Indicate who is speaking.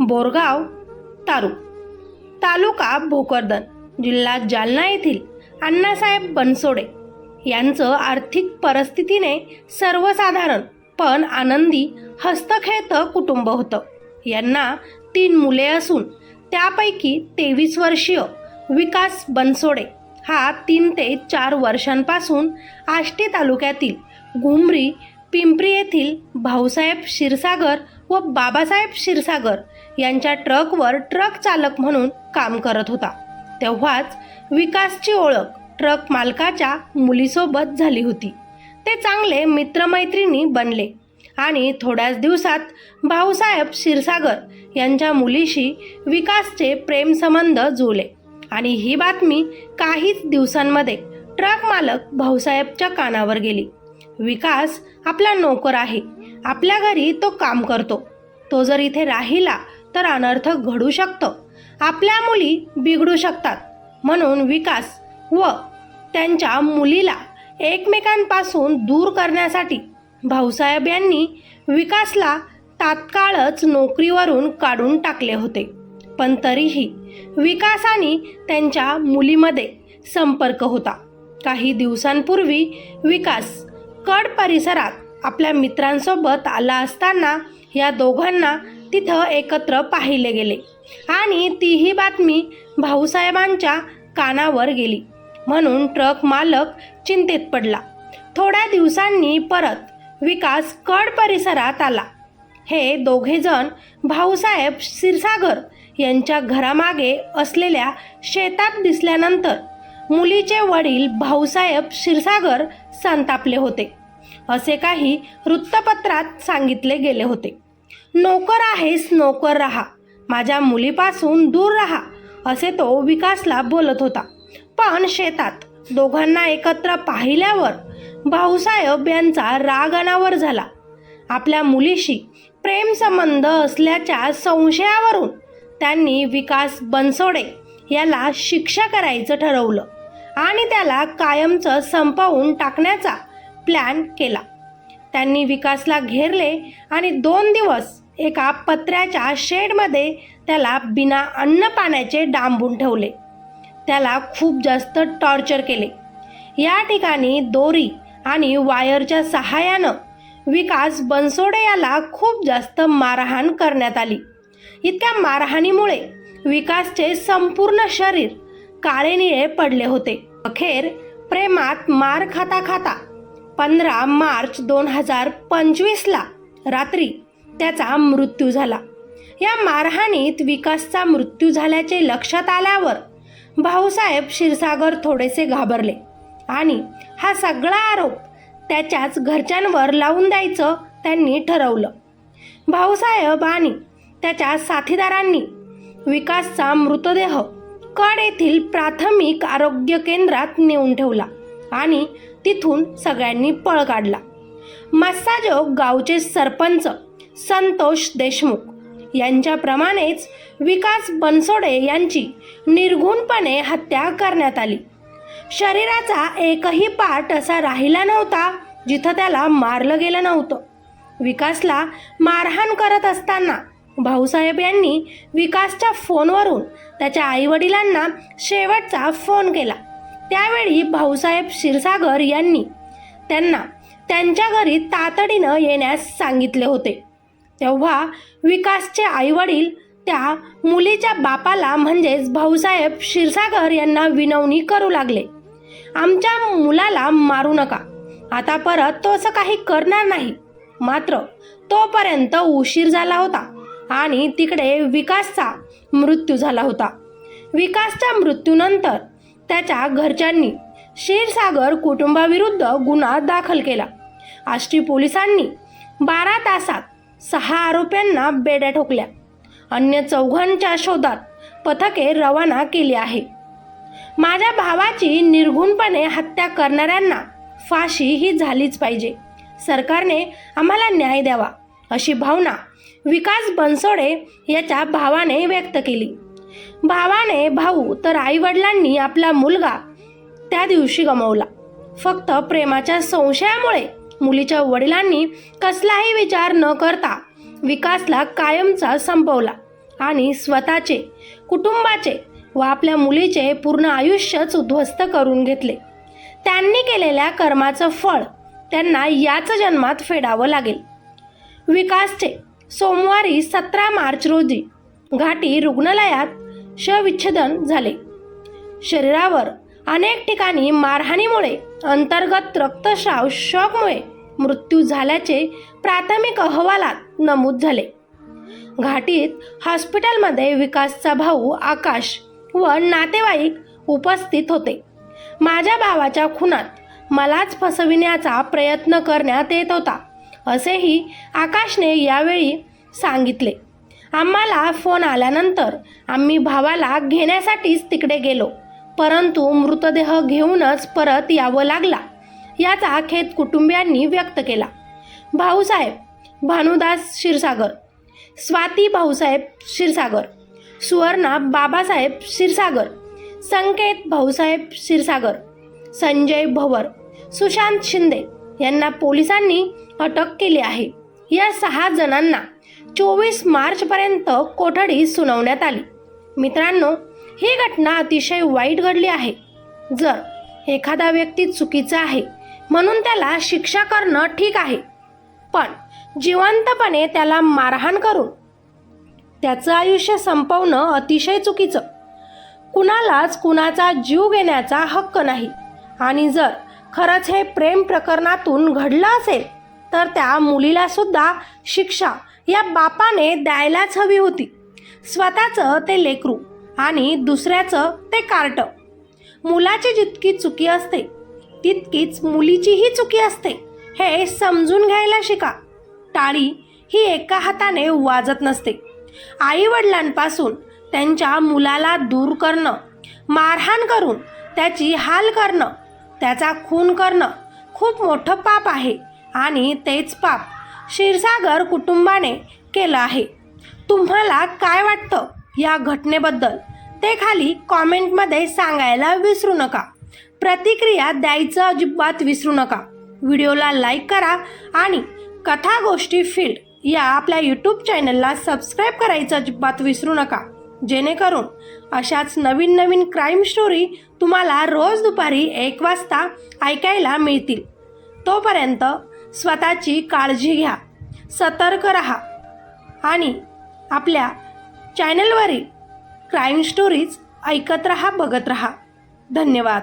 Speaker 1: बोरगाव तारू तालुका भोकरदन जिल्हा जालना येथील अण्णासाहेब बनसोडे यांचं आर्थिक परिस्थितीने सर्वसाधारण पण आनंदी हस्तखेळतं कुटुंब होतं. यांना तीन मुले असून त्यापैकी तेवीस वर्षीय विकास बनसोडे हा तीन ते चार वर्षांपासून आष्टी तालुक्यातील घुमरी पिंपरी येथील भाऊसाहेब क्षीरसागर व बाबासाहेब क्षीरसागर यांच्या ट्रकवर ट्रक चालक म्हणून काम करत होता. तेव्हाच विकासची ओळख ट्रक मालकाच्या मुलीसोबत झाली होती. ते चांगले मित्रमैत्रिणी बनले आणि थोड्याच दिवसात भाऊसाहेब क्षीरसागर यांच्या मुलीशी विकासचे प्रेमसंबंध जुळले आणि ही बातमी काहीच दिवसांमध्ये ट्रक मालक भाऊसाहेबच्या कानावर गेली. विकास आपला नोकर आहे. आपल्या घरी तो काम करतो. तो जर इथे राहिला तर अनर्थ घडू शकतो. आपल्या मुली बिघडू शकतात. म्हणून विकास व त्यांच्या मुलीला एकमेकांपासून दूर करण्यासाठी भाऊसाहेब यांनी विकासला तात्काळच नोकरीवरून काढून टाकले होते. पण तरीही विकास आणि त्यांच्या मुलीमध्ये संपर्क होता. काही दिवसांपूर्वी विकास कड परिसरात आपल्या मित्रांसोबत आला असताना या दोघांना तिथं एकत्र पाहिले गेले. आणि तीही बातमी भाऊसाहेबांच्या कानावर गेली. म्हणून ट्रक मालक चिंतेत पडला. थोड्या दिवसांनी परत विकास कड परिसरात आला. हे दोघेजण भाऊसाहेब क्षीरसागर यांच्या घरामागे असलेल्या शेतात दिसल्यानंतर मुलीचे वडील भाऊसाहेब क्षीरसागर संतापले होते. असे काही वृत्तपत्रात सांगितले गेले होते. नोकर आहेस नोकर राहा. माझ्या मुलीपासून दूर राहा असे तो विकासला बोलत होता. पण शेतात दोघांना एकत्र पाहिल्यावर भाऊसाहेब यांचा राग अनावर झाला. आपल्या मुलीशी प्रेमसंबंध असल्याच्या संशयावरून त्यांनी विकास बनसोडे याला शिक्षा करायचं ठरवलं आणि त्याला कायमचं संपवून टाकण्याचा प्लॅन केला. त्यांनी विकासला घेरले आणि दोन दिवस एका पत्र्याच्या शेडमध्ये त्याला बिना अन्न पाण्याचे डांबून ठेवले. त्याला खूप जास्त टॉर्चर केले. या ठिकाणी दोरी आणि वायरच्या सहाय्यानं विकास बनसोडे याला खूप जास्त मारहाण करण्यात आली. इतक्या मारहाणीमुळे विकासचे संपूर्ण शरीर काळेनिळे पडले होते. अखेर प्रेमात मार खाता खाता पंधरा मार्च दोन हजार पंचवीसला रात्री त्याचा मृत्यू झाला. या मारहाणीत विकासचा मृत्यू झाल्याचे लक्षात आल्यावर भाऊसाहेब क्षीरसागर थोडेसे घाबरले आणि हा सगळा आरोप त्याच्याच घरच्यांवर लावून द्यायचं त्यांनी ठरवलं. भाऊसाहेब आणि त्याच्या साथीदारांनी विकासचा मृतदेह कड येथील प्राथमिक आरोग्य केंद्रात नेऊन ठेवला आणि तिथून सगळ्यांनी पळ काढला. मस्साजोग गावचे सरपंच संतोष देशमुख यांच्याप्रमाणेच विकास बनसोडे यांची निर्घुणपणे हत्या करण्यात आली. शरीराचा एकही पार्ट असा राहिला नव्हता जिथं त्याला मारलं गेलं नव्हतं. विकासला मारहाण करत असताना भाऊसाहेब यांनी विकासच्या फोनवरून त्याच्या आईवडिलांना शेवटचा फोन केला. त्यावेळी भाऊसाहेब क्षीरसागर यांनी त्यांना त्यांच्या घरी तातडीनं येण्यास सांगितले होते. तेव्हा विकासचे आईवडील त्या मुलीच्या बापाला म्हणजेच भाऊसाहेब क्षीरसागर यांना विनवणी करू लागले. आमच्या मुलाला मारू नका. आता परत तो असं काही करणार नाही. मात्र तोपर्यंत उशीर झाला होता आणि तिकडे विकासचा मृत्यू झाला होता. विकासच्या मृत्यूनंतर त्याच्या घरच्यांनी क्षीरसागर कुटुंबाविरुद्ध गुन्हा दाखल केला. आष्टी पोलिसांनी बारा तासात सहा आरोप्यांना बेड्या ठोकल्या. अन्य चौघांच्या शोधात पथके रवाना केली आहे. माझ्या भावाची निर्घुणपणे हत्या करणाऱ्यांना फाशी ही झालीच पाहिजे. सरकारने आम्हाला न्याय द्यावा अशी भावना विकास बनसोडे याच्या भावाने व्यक्त केली. भावाने भाऊ तर आईवडिलांनी आपला मुलगा त्या दिवशी गमावला. फक्त प्रेमाच्या संशयामुळे मुलीच्या वडिलांनी कसलाही विचार न करता विकासला कायमचा संपवला आणि स्वतःचे कुटुंबाचे व आपल्या मुलीचे पूर्ण आयुष्यच उद्ध्वस्त करून घेतले. त्यांनी केलेल्या कर्माचं फळ त्यांना याच जन्मात फेडावं लागेल. विकासचे सोमवारी सतरा मार्च रोजी घाटी रुग्णालयात शविच्छेदन झाले. शरीरावर अनेक ठिकाणी मारहाणीमुळे अंतर्गत रक्तस्राव शॉकमुळे मृत्यू झाल्याचे प्राथमिक अहवालात नमूद झाले. घाटीत हॉस्पिटलमध्ये विकासचा भाऊ आकाश व नातेवाईक उपस्थित होते. माझ्या भावाच्या खुनात मलाच फसविण्याचा प्रयत्न करण्यात येत होता असेही आकाशने यावेळी सांगितले. आम्हाला फोन आल्यानंतर आम्ही भावाला घेण्यासाठीच तिकडे गेलो. परंतु मृतदेह घेऊनच परत यावं लागला. याचा खेद कुटुंबियांनी व्यक्त केला. भाऊसाहेब भानुदास क्षीरसागर स्वाती भाऊसाहेब क्षीरसागर सुवर्णा बाबासाहेब क्षीरसागर संकेत भाऊसाहेब क्षीरसागर संजय भवर सुशांत शिंदे यांना पोलिसांनी अटक केली आहे. या सहा जणांना चोवीस मार्चपर्यंत कोठडी सुनावण्यात आली. मित्रांनो ही घटना अतिशय वाईट घडली आहे. जर एखादा व्यक्ती चुकीचा आहे म्हणून त्याला शिक्षा करणं ठीक आहे पण जिवंतपणे त्याला मारहाण करून त्याचं आयुष्य संपवणं अतिशय चुकीचं. कुणालाच कुणाचा जीव घेण्याचा हक्क नाही. आणि जर खरंच हे प्रेम प्रकरणातून घडलं असेल तर त्या मुलीला सुद्धा शिक्षा या बापाने द्यायलाच हवी होती. स्वतःचं ते लेकरू आणि दुसऱ्याचं ते कार्ट. मुलाची जितकी चुकी असते तितकीच मुलीचीही चुकी असते हे समजून घ्यायला शिका. टाळी ही एका हाताने वाजत नसते. आई वडिलांपासून त्यांच्या मुलाला दूर करणं मारहाण करून त्याची हाल करणं त्याचा खून करणं खूप मोठं पाप आहे आणि तेच पाप क्षीरसागर कुटुंबाने केलं आहे. तुम्हाला काय वाटतं या घटनेबद्दल? ते खाली कॉमेंटमध्ये सांगायला विसरू नका. प्रतिक्रिया द्यायचं अजिबात विसरू नका. व्हिडिओला लाईक करा आणि कथा गोष्टी फील्ड या आपल्या यूट्यूब चॅनलला सबस्क्राईब करायचं अजिबात विसरू नका. जेणेकरून अशाच नवीन नवीन क्राईम स्टोरी तुम्हाला रोज दुपारी एक वाजता ऐकायला मिळतील. तोपर्यंत स्वतःची काळजी घ्या. सतर्क रहा. आणि आपल्या चॅनलवरील क्राईम स्टोरीज ऐकत रहा बघत रहा. धन्यवाद.